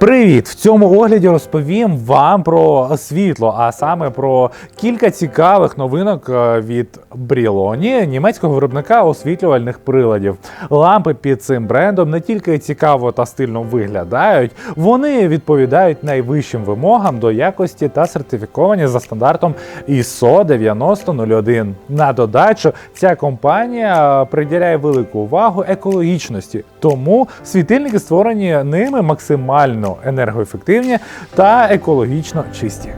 Привіт! В цьому огляді розповім вам про світло, а саме про кілька цікавих новинок е, від Брілоні, німецького виробника освітлювальних приладів. Лампи під цим брендом не тільки цікаво та стильно виглядають, вони відповідають найвищим вимогам до якості та сертифіковані за стандартом ISO 9001. На додачу, ця компанія приділяє велику увагу екологічності, тому світильники створені ними максимально енергоефективні та екологічно чисті.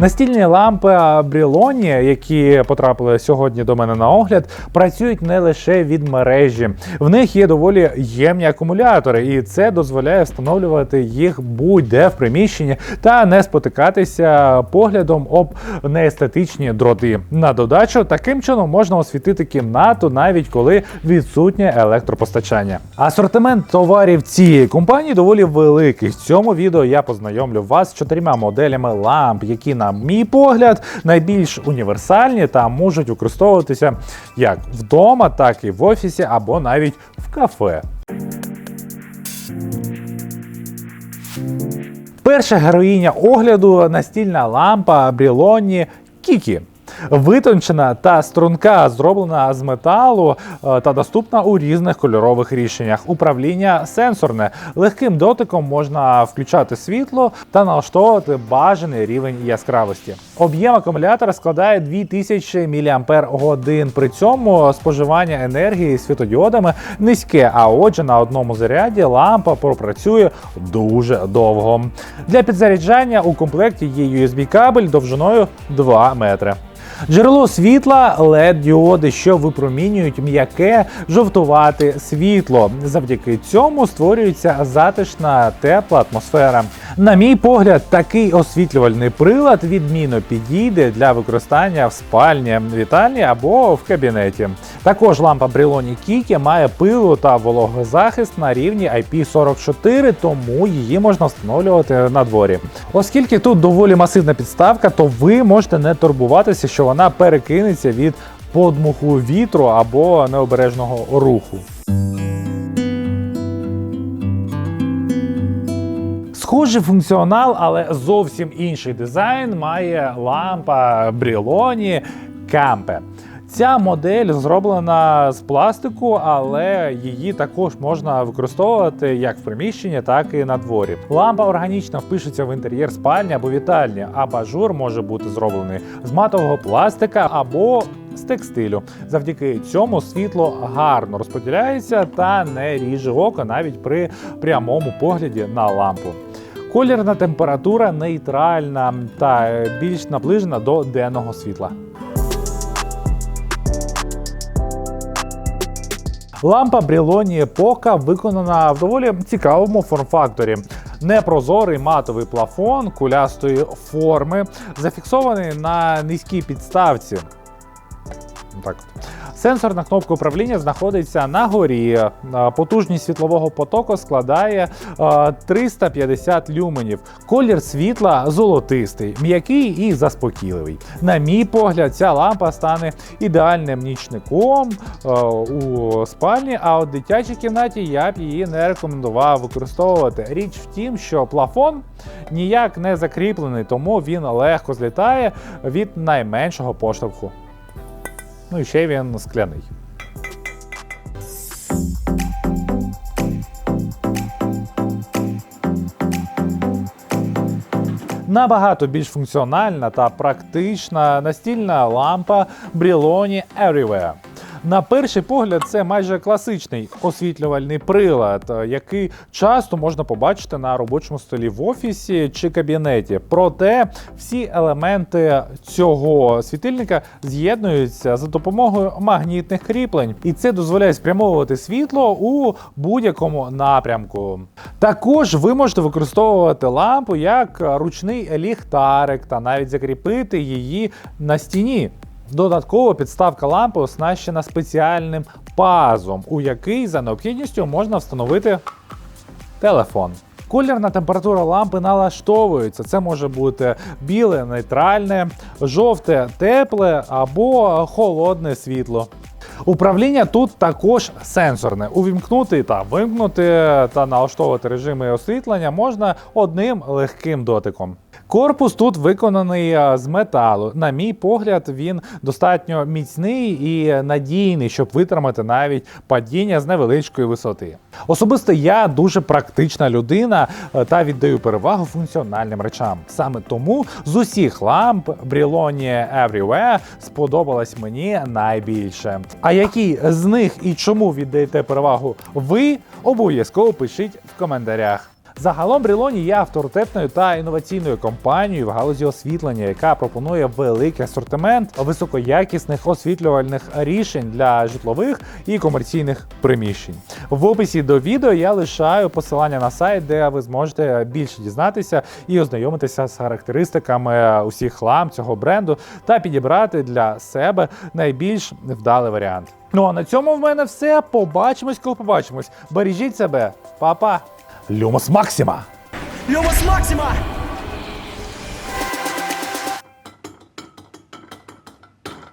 Настільні лампи Брілоні, які потрапили сьогодні до мене на огляд, працюють не лише від мережі. В них є доволі ємні акумулятори, і це дозволяє встановлювати їх будь-де в приміщенні та не спотикатися поглядом об неестетичні дроти. На додачу таким чином можна освітити кімнату, навіть коли відсутнє електропостачання. Асортимент товарів цієї компанії доволі великий. В цьому відео я познайомлю вас з чотирма моделями ламп, які, на мій погляд, найбільш універсальні та можуть використовуватися як вдома, так і в офісі або навіть в кафе. Перша героїня огляду настільна лампа Брілоні Кікі. Витончена та струнка, зроблена з металу е, та доступна у різних кольорових рішеннях. Управління сенсорне. Легким дотиком можна включати світло та налаштовувати бажаний рівень яскравості. Об'єм акумулятора складає 2000 мАч. При цьому споживання енергії світодіодами низьке, а отже, на одному заряді лампа пропрацює дуже довго. Для підзаряджання у комплекті є USB-кабель довжиною 2 метри. Джерело світла led діоди, що випромінюють м'яке жовтувате світло. Завдяки цьому створюється затишна тепла атмосфера. На мій погляд, такий освітлювальний прилад відмінно підійде для використання в спальні, вітальні або в кабінеті. Також лампа Brilloni Kiki має пилу та вологозахист на рівні IP44, тому її можна встановлювати на дворі. Оскільки тут доволі масивна підставка, то ви можете не турбуватися, що вона перекинеться від подмуху вітру або необережного руху. Схожий функціонал, але зовсім інший дизайн має лампа Брілоні Кампе. Ця модель зроблена з пластику, але її також можна використовувати як в приміщенні, так і на дворі. Лампа органічно впишеться в інтер'єр спальні або вітальні, а бажур може бути зроблений з матового пластика або з текстилю. Завдяки цьому світло гарно розподіляється та не ріже око навіть при прямому погляді на лампу. Колірна температура нейтральна та більш наближена до денного світла. Лампа Брілоні Епока виконана в доволі цікавому форм-факторі. Непрозорий матовий плафон кулястої форми, зафіксований на низькій підставці. Так. Сенсорна кнопка управління знаходиться на горі. Е, Потужність світлового потоку складає е, 350 люменів. Колір світла золотистий, м'який і заспокійливий. На мій погляд, ця лампа стане ідеальним нічником е, у спальні, а у дитячій кімнаті я б її не рекомендував використовувати. Річ в тім, що плафон ніяк не закріплений, тому він легко злітає від найменшого поштовху. Ну і ще він скляний. Набагато більш функціональна та практична настільна лампа брілоні Everywhere. На перший погляд, це майже класичний освітлювальний прилад, е, який часто можна побачити на робочому столі в офісі чи кабінеті. Проте всі елементи цього світильника з'єднуються за допомогою магнітних кріплень, і це дозволяє спрямовувати світло у будь-якому напрямку. Також ви можете використовувати лампу як ручний ліхтарик та навіть закріпити її на стіні. Додатково підставка лампи оснащена спеціальним пазом, у який за необхідністю можна встановити телефон. Колірна температура лампи налаштовується. Це може бути біле, нейтральне, жовте, тепле або холодне світло. Управління тут також сенсорне. Увімкнути та вимкнути та налаштовувати режими освітлення можна одним легким дотиком. Корпус тут виконаний з металу. На мій погляд, він достатньо міцний і надійний, щоб витримати навіть падіння з невеличкої висоти. Особисто я дуже практична людина е, та віддаю перевагу функціональним речам. Саме тому з усіх ламп Briloni Everywhere сподобалась мені найбільше. А які з них і чому віддаєте перевагу ви, обов'язково пишіть в коментарях. Загалом Брілоні є авторитетною та інноваційною компанією в галузі освітлення, яка пропонує великий асортимент високоякісних освітлювальних рішень для житлових і комерційних приміщень. В описі до відео я лишаю посилання на сайт, де ви зможете більше дізнатися і ознайомитися з характеристиками усіх ламп цього бренду та підібрати для себе найбільш вдалий варіант. Ну а на цьому в мене все. Побачимось, коли побачимось. Бережіть себе, Па-па! Люмос Максима! Люмос Maxima!